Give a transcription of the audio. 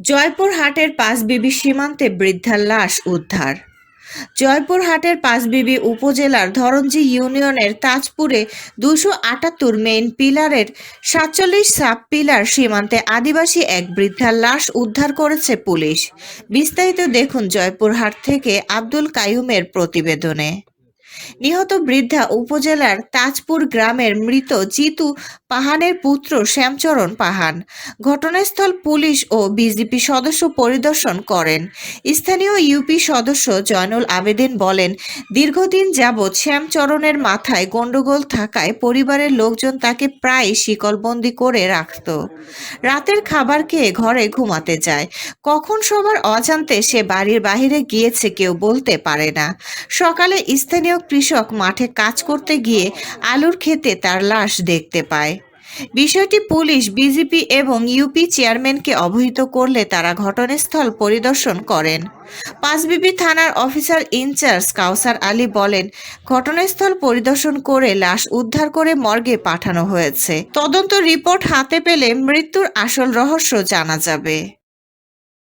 জয়পুরহাটের পাঁচবিবি সীমান্তে বৃদ্ধার লাশ উদ্ধার। জয়পুরহাটের পাঁচবিবি উপজেলার ধরঞ্জি ইউনিয়নের তাজপুরে দুশো আটাত্তর মেইন পিলারের সাতচল্লিশ সাব পিলার সীমান্তে আদিবাসী এক বৃদ্ধার লাশ উদ্ধার করেছে পুলিশ। বিস্তারিত দেখুন জয়পুরহাট থেকে আব্দুল কায়ুমের প্রতিবেদনে। নিহত বৃদ্ধা উপজেলার তাজপুর গ্রামের মৃত জিতু পাহানের পুত্র শ্যামচরণ পাহান। ঘটনাস্থল পুলিশ ও বিজেপি সদস্য পরিদর্শন করেন। স্থানীয় ইউপি সদস্য জয়নুল আবেদিন বলেন, দীর্ঘদিন যাবৎ শ্যামচরণের মাথায় গন্ডগোল থাকায় পরিবারের লোকজন তাকে প্রায় শিকলবন্দি করে রাখত। রাতের খাবার খেয়ে ঘরে ঘুমাতে যায়। কখন সবার অজান্তে সে বাড়ির বাইরে গিয়েছে কেউ বলতে পারে না। সকালে স্থানীয় কৃষক মাঠে কাজ করতে গিয়ে আলুর ক্ষেতে তার লাশ দেখতে পায়। বিষয়টি পুলিশ, বিজেপি এবং ইউপি চেয়ারম্যানকে অবহিত করলে তারা ঘটনাস্থল পরিদর্শন করেন। পাঁচবিবি থানার অফিসার ইনচার্জ কাউসার আলী বলেন, ঘটনাস্থল পরিদর্শন করে লাশ উদ্ধার করে মর্গে পাঠানো হয়েছে। তদন্ত রিপোর্ট হাতে পেলে মৃত্যুর আসল রহস্য জানা যাবে।